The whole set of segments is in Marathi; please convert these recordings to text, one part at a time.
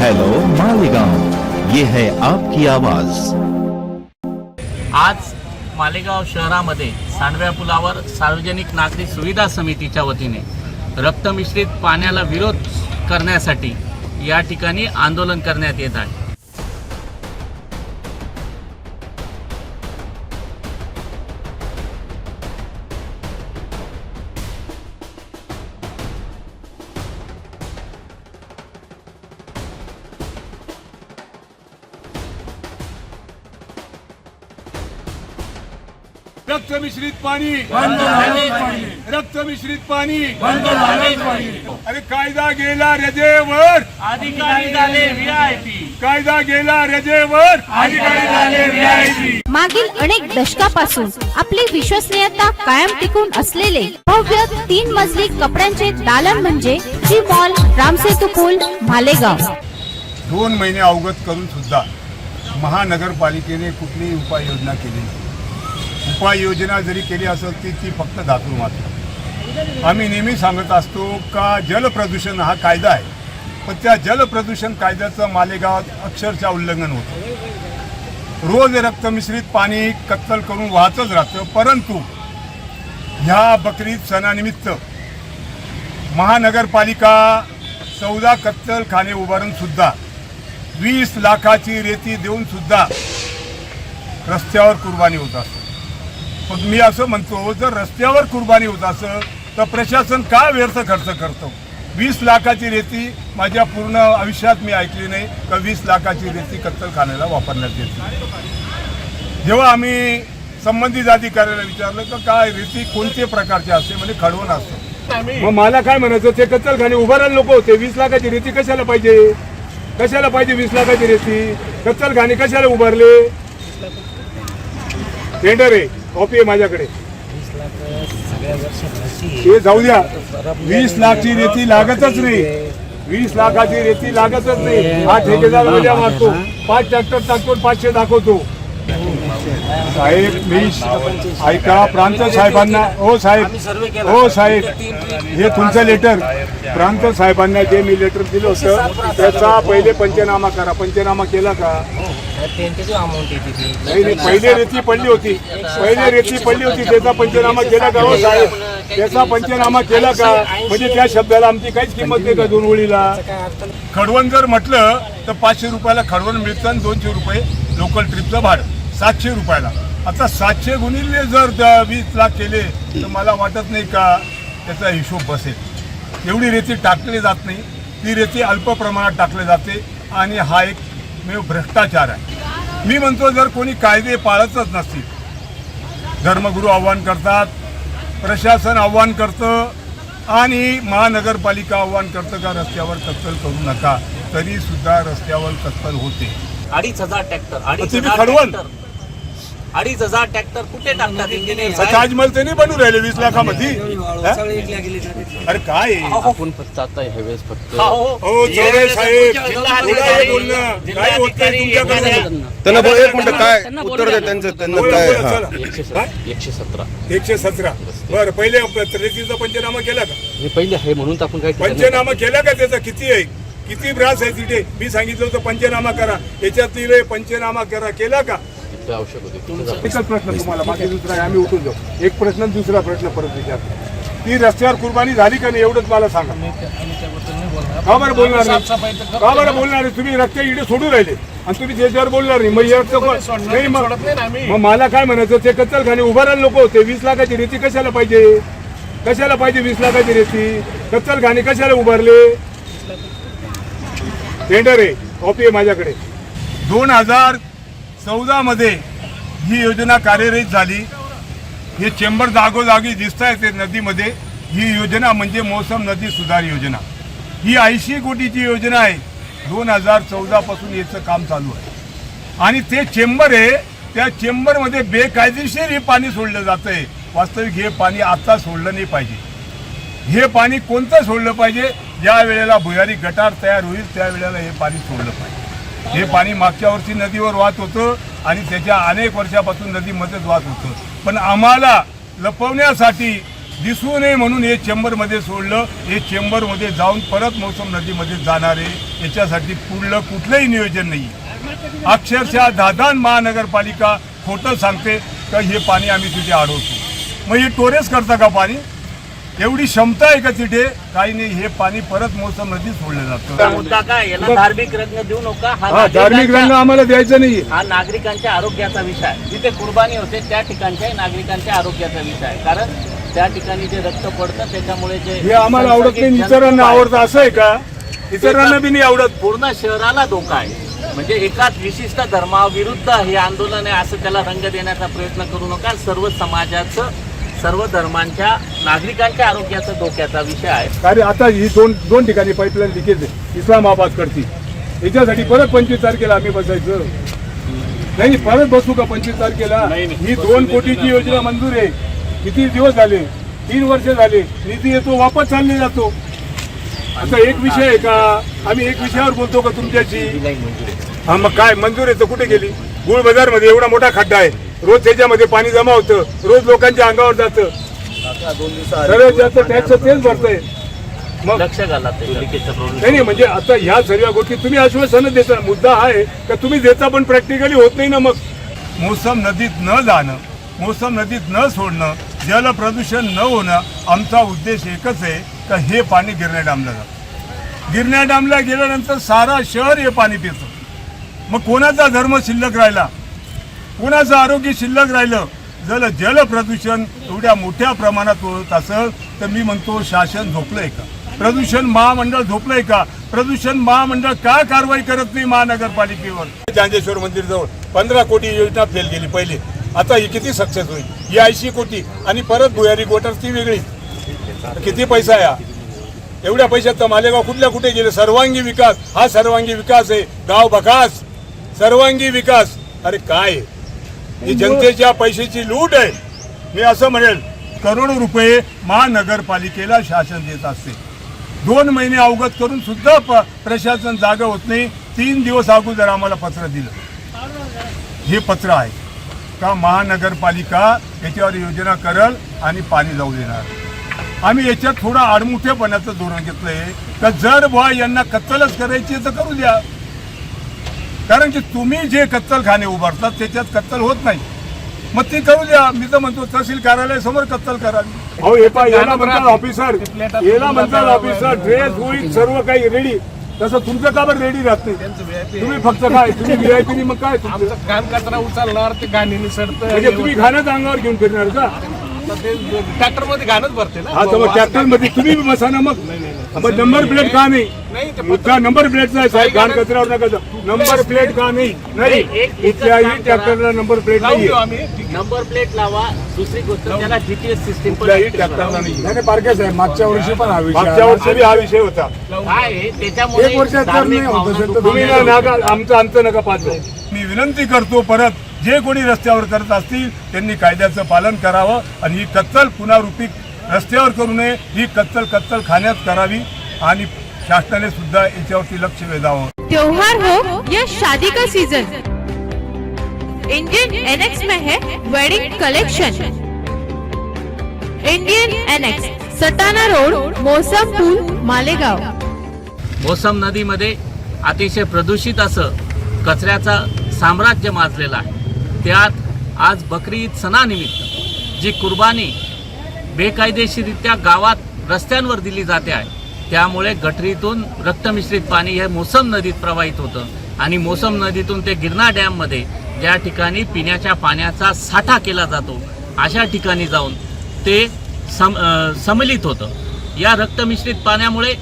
हेलो मालेगांव ये है आपकी आवाज. आज मालेगाव शहरामध्ये सांडव्या पुलावर सार्वजनिक नागरी सुविधा समितीच्या वतीने रक्तमिश्रित पाण्याला विरोध करण्यासाठी या ठिकाणी आंदोलन करण्यात येत आहे. रक्त मिश्रित पाणी. रक्त मिश्रित पाणी. अरे कायदा गेला रजेवर. अधिकारी झाले व्हीआयपी कायदा गेला रजेवर. अधिकारी झाले VIP. मागील अनेक दशकापासून आपली विश्वसनीयता कायम टिकून असलेले भव्य तीन मजली कपड्यांचे दालन म्हणजे जी मॉल रामसेतू पूल मालेगाव दोन महिने अवगत करून सुद्धा महानगरपालिकेने कुठलीही उपाययोजना केली नाही. उपाययोजना जरी केली असेल ती ती फक्त धातू मात्र. आम्ही नेहमी सांगत असतो का जलप्रदूषण हा कायदा आहे. पण त्या जलप्रदूषण कायद्याचं मालेगावात अक्षरशः उल्लंघन होतं. रोज रक्तमिश्रित पाणी कत्तल करून वाहतच राहतं. परंतु ह्या बकरीद सणानिमित्त महानगरपालिका चौदा कत्तलखाने उभारून सुद्धा वीस लाखाची रेती देऊन सुद्धा रस्त्यावर कुर्बानी होत असते मग मी असं म्हणतो जर रस्त्यावर कुर्बानी होत असं तर प्रशासन का व्यर्थ खर्च करतो? वीस लाखाची रेती माझ्या पूर्ण आयुष्यात मी ऐकली नाही का वीस लाखाची रेती कत्तलखान्याला वापरण्यात येते जेव्हा आम्ही संबंधित अधिकाऱ्याला विचारलं तर काय रेती कोणते प्रकारचे असते? म्हणजे खडवून असतं. मग मला काय म्हणायचं ते कत्तलखाने उभारायला नको होते. वीस लाखाची रेती कशाला पाहिजे? कशाला पाहिजे वीस लाखाची रेती? कत्तलखाने कशाला उभारले? टेंडर आहे. कॉपी आहे माझ्याकडे. ते जाऊ द्या. वीस लाखची रेती लागतच नाही. वीस लाखाची रेती लागतच नाही. हा ठेकेदार उद्या मारतो पाच ट्रॅक्टर टाकतो पाचशे दाखवतो. साहेब मी ऐका प्रांत साहेबांना हो साहेब. हो साहेब. हे तुमचं लेटर प्रांत साहेबांना जे मी लेटर दिलं होतं त्याचा पहिले पंचनामा करा. पंचनामा केला का? ती नाही नाही पहिले रेती पडली होती. पहिले रेती पडली होती त्याचा पंचनामा केला का हो साहेब? त्याचा पंचनामा केला का? म्हणजे त्या शब्दाला आमची काहीच किंमत नाही का दोन ओळीला? खडवण जर म्हटलं तर पाचशे रुपयाला खडवण मिळतं आणि दोनशे रुपये लोकल ट्रिपचं भाडं. सातशे रुपयाला. आता सातशे गुणिले जर द- वीस लाख केले तर मला वाटत नाही का त्याचा हिशोब बसेल. एवढी रेती टाकली जात नाही. ती रेती अल्प प्रमाणात टाकली जाते आणि हा एक मेव भ्रष्टाचार आहे. मी म्हणतो जर कोणी कायदे पाळतच नसतील धर्मगुरू आव्हान करतात प्रशासन आव्हान करतं आणि महानगरपालिका आव्हान करतं का रस्त्यावर कत्तल करू नका तरी सुद्धा रस्त्यावर कत्तल होते. अडीच हजार तुम्ही. ट्रॅक्टर. अडीच हजार ट्रॅक्टर कुठे टाकतात इंजिनियर? ताजमहल ते नाही बनू राहिले वीस लाखामध्ये? हा? अरे काय? आहे? आपण फक्त आता ह्यावेळेस फक्त हा, हो. हो साहेब बोलणं काय तुमच्याकडे त्यांना बोल एक मिनिट काय उत्तर दे त्यांचं त्यांना काय हा. एकशे? सतरा एकशे सतरा. एकशे सतरा. बरं पहिले रेतीचा पंचनामा केला का? हे पहिले आहे म्हणून तर आपण काय केलं नाही. पंचनामा केला का त्याचा? किती आहे? किती ब्रास आहे तिथे? मी सांगितलं होतं पंचनामा करा. याच्यात पंचनामा करा. केला का? तिथं आवश्यक होते. एकच प्रश्न तुम्हाला बाकी दुसरा आहे, आम्ही उठून जाऊ. एक प्रश्न दुसरा प्रश्न परत विचार ती रस्त्यावर कुर्बानी झाली का नाही एवढंच मला सांगा. का बरं बोलणार नाही? का बरं बोलणार नाही? तुम्ही रस्ते इकडे सोडून राहिले. आणि तुम्ही त्याच्यावर बोलणार नाही मग नाही मग मग मला काय म्हणायचं? ते कत्तलखाने उभारायला नको होते. वीस लाखाची रेती कशाला पाहिजे? कशाला पाहिजे वीस लाखाची रेती? कत्तलखाने कशाला उभारले? टेंडर आहे. कॉपी आहे माझ्याकडे. दोन हजार चौदामध्ये ही योजना कार्यरत झाली. हे चेंबर जागोजागी दिसत आहे ते नदीमध्ये. ही योजना म्हणजे मोसम नदी सुधार योजना. ही ऐंशी कोटीची योजना आहे. दोन हजार चौदापासून याचं काम चालू आहे. आणि ते चेंबर आहे त्या चेंबरमध्ये बेकायदेशीर हे पाणी सोडलं जातंय. वास्तविक हे पाणी आता सोडलं नाही पाहिजे. हे पाणी कोणतं सोडलं पाहिजे? ज्या वेळेला भुयारी गटार तयार होईल त्यावेळेला हे पाणी सोडलं पाहिजे. हे पाणी मागच्या वर्षी नदीवर वाहत होतं आणि त्याच्या अनेक वर्षापासून नदीमध्येच वाहत होतं. पण आम्हाला लपवण्यासाठी दिसू नये म्हणून हे चेंबरमध्ये सोडलं. हे चेंबरमध्ये जाऊन परत मौसम नदीमध्ये जाणारे याच्यासाठी पुढलं कुठलंही नियोजन नाही. अक्षरशः दादान महानगरपालिका खोटं सांगते तर हे पाणी आम्ही तिथे अडवतो मग हे टोरेस करता का पाणी? एवढी क्षमता आहे का तिथे? काही नाही हे पाणी परत मोसम नदीत सोडलं जातं. मुद्दा काय याला धार्मिक रंग देऊ नका हा धार्मिक रंग आम्हाला द्यायचा नाही हा नागरिकांच्या आरोग्याचा विषय आहे. जिथे कुर्बानी होते त्या ठिकाणच्या नागरिकांच्या आरोग्याचा विषय आहे. कारण त्या ठिकाणी जे रक्त पडतं त्याच्यामुळे जे हे आम्हाला आवडत नाही. इतरांना आवडतं असं आहे का? इतरांना बी नाही आवडत. पूर्ण शहराला धोका आहे. म्हणजे एकाच विशिष्ट धर्माविरुद्ध हे आंदोलन आहे असं त्याला रंग देण्याचा प्रयत्न करू नका. सर्व समाजाचं सर्व धर्मांच्या नागरिकांच्या आरोग्याचा धोक्याचा विषय आहे. कारण आता ही दोन दोन ठिकाणी पाईपलाईन लिकेज इस्लामाबाद कडची याच्यासाठी परत पंचवीस तारखेला आम्ही बसायचं. नाही परत बसू का पंचवीस तारखेला? ही दोन कोटीची योजना मंजूर आहे. किती दिवस झाले? तीन वर्ष झाले. निधी येतो वापस चालले जातो. आता एक विषय आहे का? आम्ही एक विषयावर बोलतो का तुमच्याशी? हा मग काय? मंजूर आहे तर कुठे गेली? गुळ बाजारमध्ये एवढा मोठा खड्डा आहे. रोज त्याच्यामध्ये पाणी जमा होतं रोज लोकांच्या अंगावर जातं. सर्वात जास्त टॅक्स तेच भरतंय. मग लक्ष घाला ते लिकेजचा प्रॉब्लेम नाही नाही म्हणजे आता ह्या सर्व गोष्टी तुम्ही आश्वासन देता. मुद्दा हा आहे का तुम्ही देता पण प्रॅक्टिकली होत नाही ना मग? मोसम नदीत न जाणं मोसम नदीत न सोडणं जल प्रदूषण न होणं आमचा उद्देश एकच आहे का हे पाणी गिरण्या डॅमला जातं गिरण्या डॅमला गेल्यानंतर सारा शहर हे पाणी पितं. मग कोणाचा धर्म शिल्लक राहिला? कुणाचं आरोग्य शिल्लक राहिलं जर जल प्रदूषण एवढ्या मोठ्या प्रमाणात होत असेल तर मी म्हणतो शासन झोपलंय का? प्रदूषण महामंडळ झोपलंय का? प्रदूषण महामंडळ का कारवाई करत नाही महानगरपालिकेवर? जांजेश्वर मंदिर जवळ पंधरा कोटी योजना फेल गेली पहिले. आता ही किती सक्सेस होईल? ही ऐंशी कोटी. आणि परत भुयारी गोटर ती वेगळी. किती पैसा आहे एवढ्या पैशात तर मालेगाव कुठल्या कुठे गेले? सर्वांगी विकास. हा सर्वांगी विकास आहे. गाव बकास सर्वांगी विकास. अरे काय आहे? ही जनतेच्या पैशाची लूट आहे. मी असं म्हणेल करोडो रुपये महानगरपालिकेला शासन देत असते. दोन महिने अवगत करून सुद्धा प- प्रशासन जागा होत नाही. तीन दिवस अगोदर आम्हाला पत्र दिलं. हे पत्र आहे. का महानगरपालिका याच्यावर योजना करल आणि पाणी जाऊ देणार? आम्ही याच्यात थोडं आडमुठेपणाचं धोरण घेतलंय. का जर बुवा यांना कत्तलच करायची तर करू द्या. कारण की तुम्ही जे कत्तलखाने उभारतात त्याच्यात कत्तल होत नाही. मग ते करू द्या. मी तर म्हणतो तहसील कार्यालयासमोर कत्तल करावी अहो हे पहा याला म्हणतात ऑफिसर याला म्हणतात ऑफिसर ड्रेस होईल सर्व काही रेडी तसं तुमचं का बरं रेडी राहत नाही? तुम्ही फक्त काय तुम्ही व्हीआयपी मग काय तुमचं? घाण कचरा उचलणार ते निसरत म्हणजे तुम्ही घाणच अंगावर घेऊन फिरणार का? ट्रॅक्टरमध्ये घाणच भरते ना. हा तर मग ट्रॅक्टरमध्ये तुम्ही बसा ना मग. मग नंबर प्लेट का नाही? नाही ते मुद्दा नंबर प्लेटचा आहे साहेब. घाण कचऱ्यावर नका जाऊ. नंबर प्लेट का नाही? नाही. कुठल्याही. ट्रॅक्टरला नंबर प्लेट नाही नंबर प्लेट लावा. दुसरी गोष्ट त्याला जीपीएस सिस्टीम कुठल्याही ट्रॅक्टरला नाही नाही पारखेच आहे मागच्या वर्षी पण हा विषय मागच्या. वर्षी बी हा विषय होता. काय आहे? त्याच्यामुळे एक वर्षात जर धार्मिक नाही होत भावना असेल तर तुम्ही ना नाका आमचं आमचं नका पाहतो मी विनंती करतो परत जे कोणी रस्त्यावर करत असतील त्यांनी कायद्याचं पालन करावं आणि ही कत्तल पुनरावृत्ती रस्त्यावर करू नये ही कत्तल कत्तल खाण्यात करावी आणि शासनाने सुद्धा याच्यावरती लक्ष वेधावं. त्योहार हो या शादी का सीजन इंडियन एनएक्स में है wedding collection Indian NX Satana road Mausam Pul Malegaon. मोसम नदीमध्ये अतिशय प्रदूषित असं कचऱ्याचं साम्राज्य माजलेलं आहे. त्यात आज बकरी ईद सणानिमित्त जी कुर्बानी बेकायदेशीरित्या गावात रस्त्यांवर दिली जाते आहे. त्यामुळे गटरीतून रक्तमिश्रित पाणी हे मोसम नदीत प्रवाहित होतं. आणि मोसम नदीतून ते गिरणा डॅममध्ये ज्या ठिकाणी पिण्याच्या पाण्याचा साठा केला जातो. अशा ठिकाणी जाऊन ते सम समलित होतं. या रक्तमिश्रित पाण्यामुळे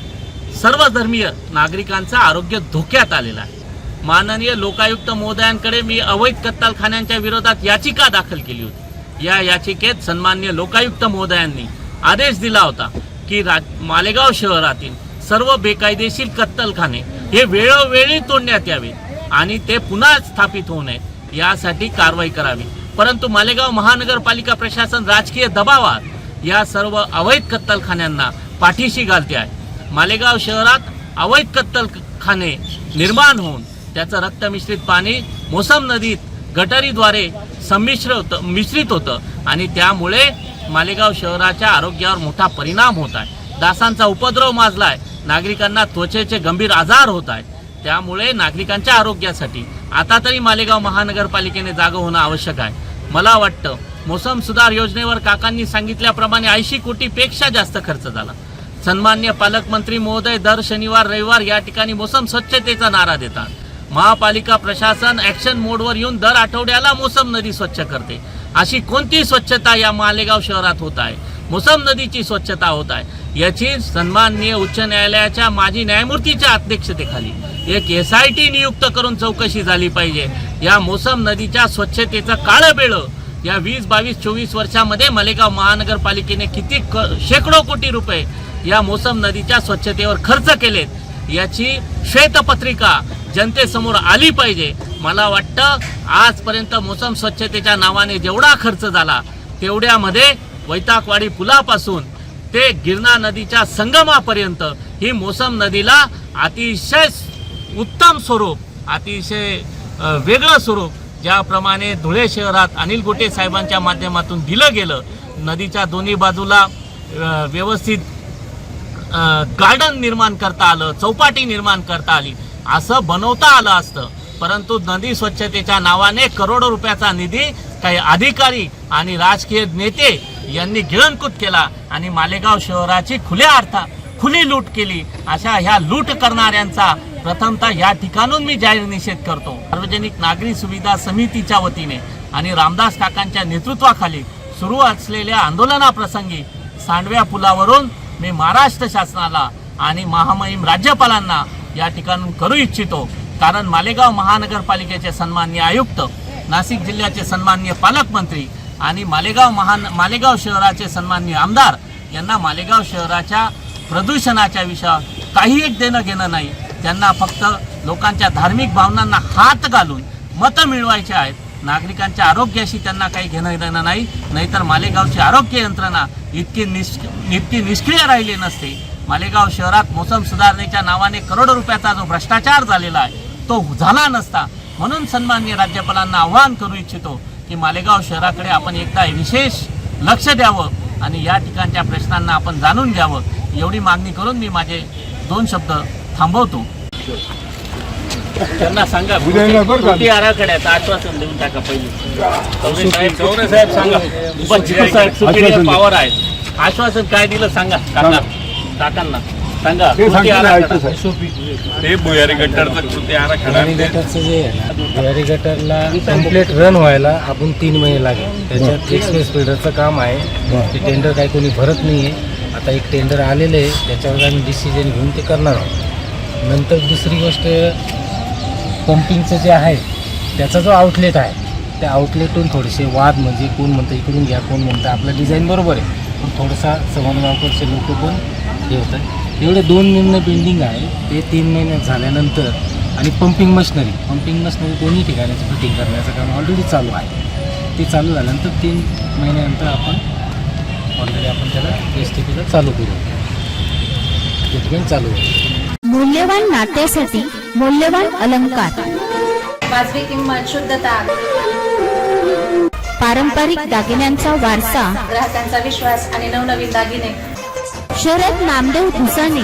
सर्व धर्मीय नागरिकांचं आरोग्य धोक्यात आलेलं आहे. माननीय लोकायुक्त महोदयांकडे मी अवैध कत्तलखान्यांच्या विरोधात याचिका दाखल केली होती. या याचिकेत सन्मान्य लोकायुक्त महोदयांनी आदेश दिला होता की रा मालेगाव शहरातील सर्व बेकायदेशीर कत्तलखाने हे वेळोवेळी तोडण्यात यावे आणि ते पुन्हा स्थापित होऊ नयेत यासाठी कारवाई करावी. परंतु मालेगाव महानगरपालिका प्रशासन राजकीय दबावात या सर्व अवैध कत्तलखान्यांना पाठीशी घालते आहे. मालेगाव शहरात अवैध कत्तलखाने निर्माण होऊन त्याचं रक्तमिश्रित पाणी मोसम नदीत गटारीद्वारे संमिश्र होतं मिश्रित होतं. आणि त्यामुळे मालेगाव शहराच्या आरोग्यावर मोठा परिणाम होत आहे. डासांचा उपद्रव माजलाय. नागरिकांना त्वचेचे गंभीर आजार होत आहेत. त्यामुळे नागरिकांच्या आरोग्यासाठी आता तरी मालेगाव महानगरपालिकेने जागं होणं आवश्यक आहे. मला वाटतं मोसम सुधार योजनेवर काकांनी सांगितल्याप्रमाणे ऐंशी कोटीपेक्षा जास्त खर्च झाला. सन्मान्य पालकमंत्री महोदय दर शनिवार रविवार या ठिकाणी मोसम स्वच्छतेचा नारा देतात. महापालिका प्रशासन ऍक्शन मोडवर येऊन दर आठवड्याला मोसम नदी स्वच्छ करते. अशी कोणती स्वच्छता या मालेगाव शहरात होत आहे. मोसम नदीची स्वच्छता होत आहे. याची सन्माननीय उच्च न्यायालयाच्या माजी न्यायमूर्तीच्या अध्यक्षतेखाली एक एस आय टी नियुक्त करून चौकशी झाली पाहिजे. या मोसम नदीच्या स्वच्छतेचं काळं बेळं या वीस बावीस चोवीस वर्षामध्ये मालेगाव महानगरपालिकेने किती क शेकडो कोटी रुपये या मोसम नदीच्या स्वच्छतेवर खर्च केलेत. याची श्वेतपत्रिका जनतेसमोर आली पाहिजे. मला वाटतं आजपर्यंत मोसम स्वच्छतेच्या नावाने जेवढा खर्च झाला तेवढ्यामध्ये वैताकवाडी पुलापासून ते गिरणा नदीच्या संगमापर्यंत ही मोसम नदीला अतिशय उत्तम स्वरूप अतिशय वेगळं स्वरूप ज्याप्रमाणे धुळे शहरात अनिल गोटे साहेबांच्या माध्यमातून दिलं गेलं. नदीच्या दोन्ही बाजूला व्यवस्थित गार्डन निर्माण करता आलं चौपाटी निर्माण करता आली. असं बनवता आलं असतं. परंतु नदी स्वच्छतेच्या नावाने करोडो रुपयाचा निधी काही अधिकारी आणि राजकीय नेते यांनी गिळंकृत केला आणि मालेगाव शहराची खुल्या अर्था खुली लूट केली. अशा ह्या लूट करणाऱ्यांचा प्रथमतः या ठिकाणून मी जाहीर निषेध करतो. सार्वजनिक नागरी सुविधा समितीच्या वतीने आणि रामदास काकांच्या नेतृत्वाखाली सुरू असलेल्या आंदोलनाप्रसंगी सांडव्या पुलावरून मी महाराष्ट्र शासनाला आणि महामहिम राज्यपालांना या ठिकाणून करू इच्छितो. कारण मालेगाव महानगरपालिकेचे सन्माननीय आयुक्त नाशिक जिल्ह्याचे सन्माननीय पालकमंत्री आणि मालेगाव महान मालेगाव शहराचे सन्माननीय आमदार यांना मालेगाव शहराच्या प्रदूषणाच्या विषयावर काही एक देणं घेणं नाही. त्यांना फक्त लोकांच्या धार्मिक भावनांना हात घालून मतं मिळवायचे आहेत. नागरिकांच्या आरोग्याशी त्यांना काही घेणं देणं नाही. नाहीतर मालेगावची आरोग्य यंत्रणा इतकी निष् इतकी निष्क्रिय राहिली नसते. मालेगाव शहरात मोसम सुधारणेच्या नावाने करोडो रुपयाचा जो भ्रष्टाचार झालेला आहे तो झाला नसता. म्हणून सन्माननीय राज्यपालांना आवाहन करू इच्छितो की मालेगाव शहराकडे आपण एकदा विशेष लक्ष द्यावं आणि या ठिकाणच्या प्रश्नांना आपण जाणून घ्यावं. एवढी मागणी करून मी माझे दोन शब्द थांबवतो. त्यांना सांगा? कृती आराखड्याचं आश्वासन देऊन टाका पहिले. साहेब सांगा. सुपिरियर पॉवर आहेत. आश्वासन काय दिलं सांगा काका. काकांना. सांगा ते कृती सांगतील आराखडा. ऐकतो ते भुयारी गट्टरचा कृती आराखडा. गटरचं जे आहे ना भुयारी गटरला कंप्लीट रन व्हायला आपण तीन महिने लागेल. त्याच्यात एक्सप्रेस फिल्डरचं काम आहे. ते टेंडर काही कोणी भरत नाही आहे आता एक टेंडर आलेलं आहे. त्याच्यावर आम्ही डिसिजन घेऊन ते करणार आहोत. नंतर दुसरी गोष्ट पंपिंगचं जे आहे त्याचा जो आउटलेट आहे त्या आउटलेटून थोडेसे वाद म्हणजे कोण म्हणतं इकडून घ्या कोण म्हणतं आपलं डिझाईन बरोबर आहे. पण थोडासा समन्वयकडचे लोक पण हे होतं एवढे दोन निर्णय पेंडिंग आहे. ते तीन महिन्यात झाल्यानंतर आणि पंपिंग मशिनरी पंपिंग मशिनरी दोन्ही ठिकाणाची फिटिंग करण्याचं काम ऑलरेडी चालू आहे. ते चालू झाल्यानंतर तीन महिन्यानंतर आपण ऑलरेडी आपण त्याला एस टी पीला चालू करू. ते ठिकाणी चालू आहे मूल्यवान नात्यासाठी मूल्यवान अलंकार. वाजवी किंमत शुद्धता पारंपरिक दागिन्यांचा वारसा. ग्राहकांचा विश्वास आणि नवनवीन दागिने. शरद नामदेव भुसाने.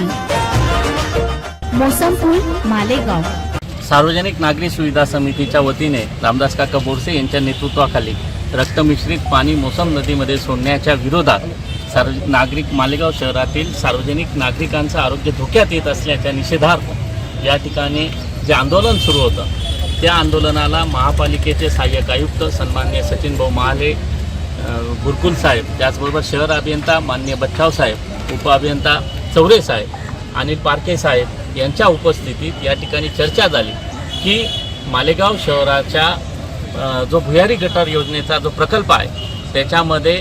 मोसमपूल मालेगाव. सार्वजनिक नागरी सुविधा समितीच्या वतीने रामदास काका बोरसे यांच्या नेतृत्वाखाली रक्तमिश्रित पाणी मोसम नदीमध्ये सोडण्याच्या विरोधात सार्व नागरिक मालेगाव शहरातील सार्वजनिक नागरिकांचं आरोग्य धोक्यात येत असल्याच्या निषेधार्थ या ठिकाणी जे आंदोलन सुरू होतं त्या आंदोलनाला महापालिकेचे सहाय्यक आयुक्त सन्मान्य सचिन भाऊ महाले गुरकुल साहेब त्याचबरोबर शहर अभियंता मान्य बच्छाव साहेब उपअभियंता चौरे साहेब अनिल पारखे साहेब यांच्या उपस्थितीत या ठिकाणी चर्चा झाली की मालेगाव शहराच्या जो भुयारी गटार योजनेचा जो प्रकल्प आहे त्याच्यामध्ये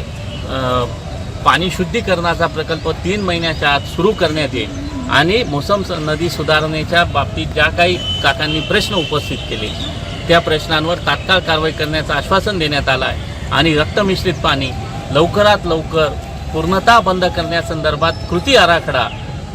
पाणी शुद्धीकरणाचा प्रकल्प तीन महिन्याच्या आत सुरू करण्यात येईल. आणि मोसम स- नदी सुधारणेच्या बाबतीत ज्या काही काकांनी प्रश्न उपस्थित केले त्या प्रश्नांवर तात्काळ कारवाई करण्याचं आश्वासन देण्यात आलं आहे. आणि रक्तमिश्रित पाणी लवकरात लवकर पूर्णतः बंद करण्यासंदर्भात कृती आराखडा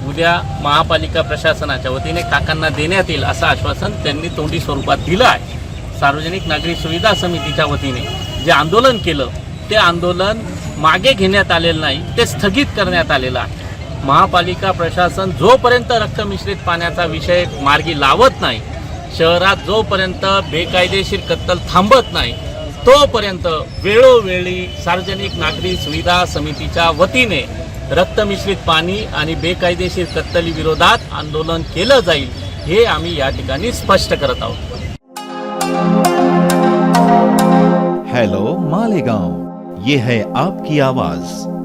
उद्या महापालिका प्रशासनाच्या वतीने काकांना देण्यात येईल असं आश्वासन त्यांनी तोंडी स्वरूपात दिलं आहे. सार्वजनिक नागरी सुविधा समितीच्या वतीने जे आंदोलन केलं ते आंदोलन मागे घेण्यात आलेलं नाही ते स्थगित करण्यात आलेलं आहे. महापालिका प्रशासन जोपर्यंत रक्तमिश्रित पाण्याचा विषय मार्गी लावत नाही शहरात जोपर्यंत बेकायदेशीर कत्तल थांबत नाही तोपर्यंत वेळोवेळी सार्वजनिक नागरी सुविधा समितीच्या वतीने रक्तमिश्रित पाणी आणि बेकायदेशीर कत्तली विरोधात आंदोलन केलं जाईल हे आम्ही या ठिकाणी स्पष्ट करत आहोत. हॅलो मालेगाव. ये है आपकी आवाज.